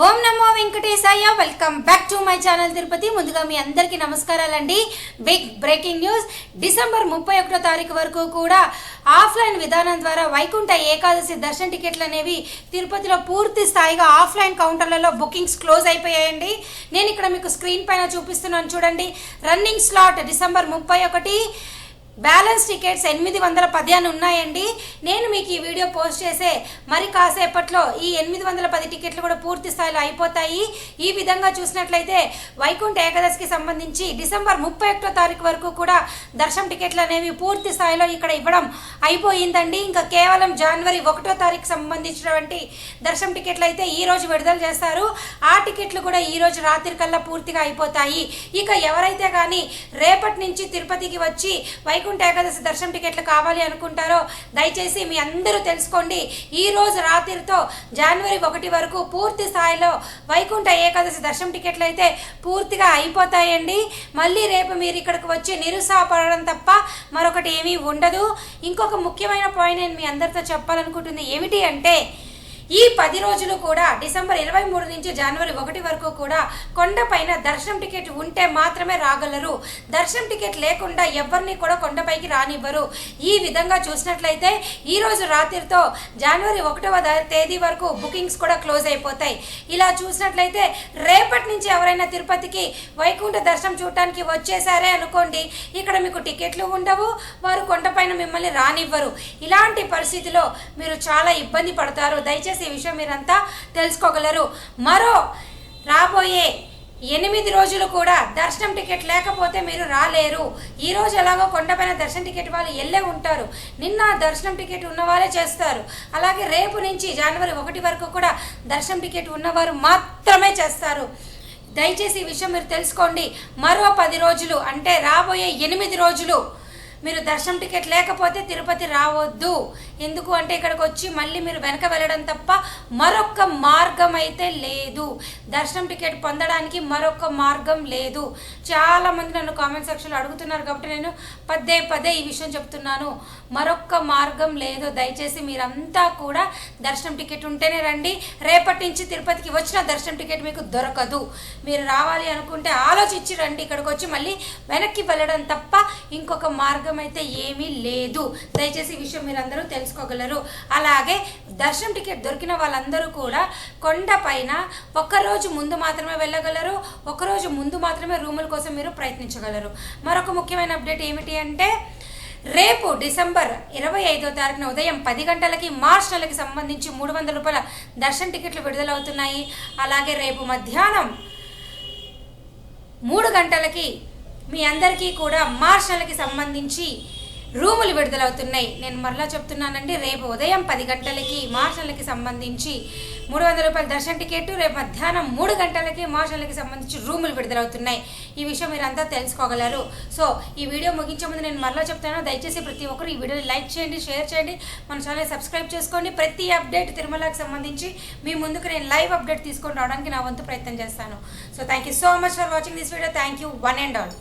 ఓం నమో వెంకటేశాయ welcome back to my channel Tirupati. ముందుగా మీ అందరికీ నమస్కారాలండి. Big breaking news. డిసెంబర్ ముప్పై ఒకటో తారీఖు వరకు కూడా ఆఫ్లైన్ విధానం ద్వారా వైకుంఠ ఏకాదశి దర్శన టికెట్లు అనేవి తిరుపతిలో పూర్తి స్థాయిగా ఆఫ్లైన్ కౌంటర్లలో బుకింగ్స్ క్లోజ్ అయిపోయాయండి. నేను ఇక్కడ మీకు స్క్రీన్ పైన చూపిస్తున్నాను చూడండి. రన్నింగ్ స్లాట్ డిసెంబర్ ముప్పై ఒకటి. బ్యాలెన్స్ టికెట్స్ ఎనిమిది వందల పదిహేను ఉన్నాయండి. నేను మీకు ఈ వీడియో పోస్ట్ చేసే మరి కాసేపట్లో ఈ ఎనిమిది వందల పది టికెట్లు కూడా పూర్తి స్థాయిలో అయిపోతాయి. ఈ విధంగా చూసినట్లయితే వైకుంఠ ఏకాదశికి సంబంధించి డిసెంబర్ ముప్పై ఒకటో తారీఖు వరకు కూడా దర్శనం టికెట్లు అనేవి పూర్తి స్థాయిలో ఇక్కడ ఇవ్వడం అయిపోయిందండి. ఇంకా కేవలం జనవరి ఒకటో తారీఖు సంబంధించినటువంటి దర్శనం టికెట్లు అయితే ఈ రోజు విడుదల చేస్తారు. ఆ టికెట్లు కూడా ఈ రోజు రాత్రి కల్లా పూర్తిగా అయిపోతాయి. ఇక ఎవరైతే కానీ రేపటి నుంచి తిరుపతికి వచ్చి వైకుంఠ ఏకాదశి దర్శనం టికెట్లు కావాలి అనుకుంటారో దయచేసి మీ అందరూ తెలుసుకోండి. ఈ రోజు రాత్రితో జనవరి ఒకటి వరకు పూర్తి స్థాయిలో వైకుంఠ ఏకాదశి దర్శనం టికెట్లు అయితే పూర్తిగా అయిపోతాయండి. మళ్ళీ రేపు మీరు ఇక్కడికి వచ్చి నిరుత్సాహపడడం తప్ప మరొకటి ఏమీ ఉండదు. ఇంకొక ముఖ్యమైన పాయింట్ నేను మీ అందరితో చెప్పాలనుకుంటుంది ఏమిటి అంటే ఈ పది రోజులు కూడా డిసెంబర్ ఇరవై మూడు నుంచి జనవరి ఒకటి వరకు కూడా కొండపైన దర్శనం టికెట్ ఉంటే మాత్రమే రాగలరు. దర్శనం టికెట్ లేకుండా ఎవరిని కూడా కొండపైకి రానివ్వరు. ఈ విధంగా చూసినట్లయితే ఈ రోజు రాత్రితో జనవరి ఒకటవ తేదీ వరకు బుకింగ్స్ కూడా క్లోజ్ అయిపోతాయి. ఇలా చూసినట్లయితే రేపటి నుంచి ఎవరైనా తిరుపతికి వైకుంఠ దర్శనం చూడటానికి వచ్చేసారే అనుకోండి ఇక్కడ మీకు టికెట్లు ఉండవు వారు కొండపైన మిమ్మల్ని రానివ్వరు. ఇలాంటి పరిస్థితిలో మీరు చాలా ఇబ్బంది పడతారు. దయచేసి ఈ విషయం మీరంతా తెలుసుకోగలరు. మరో రాబోయే ఎనిమిది రోజులు కూడా దర్శనం టికెట్ లేకపోతే మీరు రాలేరు. ఈ రోజు ఎలాగో కొండపైన దర్శనం టికెట్ వాళ్ళు వెళ్ళే ఉంటారు. నిన్న దర్శనం టికెట్ ఉన్న వాళ్ళే చేస్తారు. అలాగే రేపు నుంచి జనవరి ఒకటి వరకు కూడా దర్శనం టికెట్ ఉన్నవారు మాత్రమే చేస్తారు. దయచేసి ఈ విషయం మీరు తెలుసుకోండి. మరో పది రోజులు అంటే రాబోయే ఎనిమిది రోజులు మీరు దర్శనం టికెట్ లేకపోతే తిరుపతి రావద్దు. ఎందుకు అంటే ఇక్కడికి వచ్చి మళ్ళీ మీరు వెనక వెళ్ళడం తప్ప మరొక మార్గం అయితే లేదు. దర్శనం టికెట్ పొందడానికి మరొక మార్గం లేదు. చాలామంది నన్ను కామెంట్ సెక్షన్లో అడుగుతున్నారు కాబట్టి నేను పదే పదే ఈ విషయం చెప్తున్నాను. మరొక మార్గం లేదు. దయచేసి మీరంతా కూడా దర్శనం టికెట్ ఉంటేనే రండి. రేపటి నుంచి తిరుపతికి వచ్చిన దర్శనం టికెట్ మీకు దొరకదు. మీరు రావాలి అనుకుంటే ఆలోచించి రండి. ఇక్కడికి వచ్చి మళ్ళీ వెనక్కి వెళ్ళడం తప్ప ఇంకొక మార్గం అయితే ఏమీ లేదు. దయచేసి విషయం మీరందరూ తెలుసుకోగలరు. అలాగే దర్శనం టికెట్ దొరికిన వాళ్ళందరూ కూడా కొండ పైన ఒక్కరోజు ముందు మాత్రమే వెళ్ళగలరు. ఒకరోజు ముందు మాత్రమే రూముల కోసం మీరు ప్రయత్నించగలరు. మరొక ముఖ్యమైన అప్డేట్ ఏమిటి అంటే రేపు డిసెంబర్ ఇరవై ఐదో తారీఖున ఉదయం పది గంటలకి మార్చ్ నెలకి సంబంధించి మూడు వందల రూపాయల దర్శన్ టికెట్లు విడుదలవుతున్నాయి. అలాగే రేపు మధ్యాహ్నం మూడు గంటలకి మీ అందరికీ కూడా మార్షల్కి సంబంధించి రూములు విడుదలవుతున్నాయి. నేను మరలా చెప్తున్నానండి రేపు ఉదయం పది గంటలకి మార్షల్కి సంబంధించి మూడు వందల రూపాయల దర్శన టికెట్ రేపు మధ్యాహ్నం మూడు గంటలకి మార్షల్కి సంబంధించి రూములు విడుదలవుతున్నాయి. ఈ విషయం మీరంతా తెలుసుకోగలరు. సో ఈ వీడియో ముగించే ముందు నేను మరలా చెప్తాను. దయచేసి ప్రతి ఒక్కరు ఈ వీడియోని లైక్ చేయండి షేర్ చేయండి. మన ఛానల్ సబ్స్క్రైబ్ చేసుకోండి. ప్రతి అప్డేట్ తిరుమలకి సంబంధించి మీ ముందుకు నేను లైవ్ అప్డేట్ తీసుకొని రావడానికి నా వంతు ప్రయత్నం చేస్తాను. So thank you so much for watching this video thank you one and all